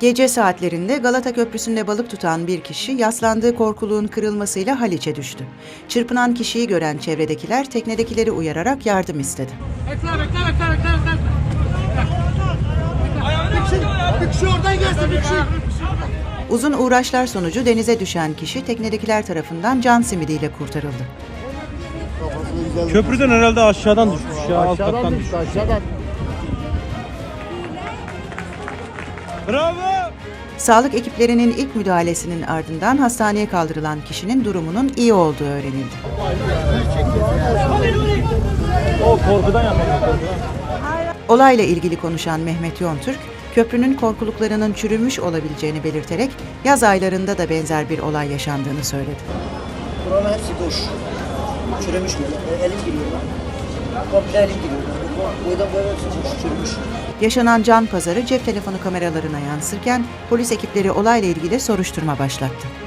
Gece saatlerinde Galata Köprüsü'nde balık tutan bir kişi yaslandığı korkuluğun kırılmasıyla Haliç'e düştü. Çırpınan kişiyi gören çevredekiler teknedekileri uyararak yardım istedi. Bekle bekle bekle bekle bekle. Bir kişi oradan gelsin bir kişi. Uzun uğraşlar sonucu denize düşen kişi teknedekiler tarafından can simidiyle kurtarıldı. Köprüden herhalde aşağıdan düşmüş ya. Aşağıdan düşmüş. düştü aşağıdan. Bravo! Sağlık ekiplerinin ilk müdahalesinin ardından hastaneye kaldırılan kişinin durumunun iyi olduğu öğrenildi. O korkudan yapıyor. Olayla ilgili konuşan Mehmet Yontürk, köprünün korkuluklarının çürümüş olabileceğini belirterek yaz aylarında da benzer bir olay yaşandığını söyledi. Buranın hepsi boş. Çürümüş böyle. E, Elim giriyor lan. Komple elim giriyor. Yaşanan can pazarı cep telefonu kameralarına yansırken polis ekipleri olayla ilgili soruşturma başlattı.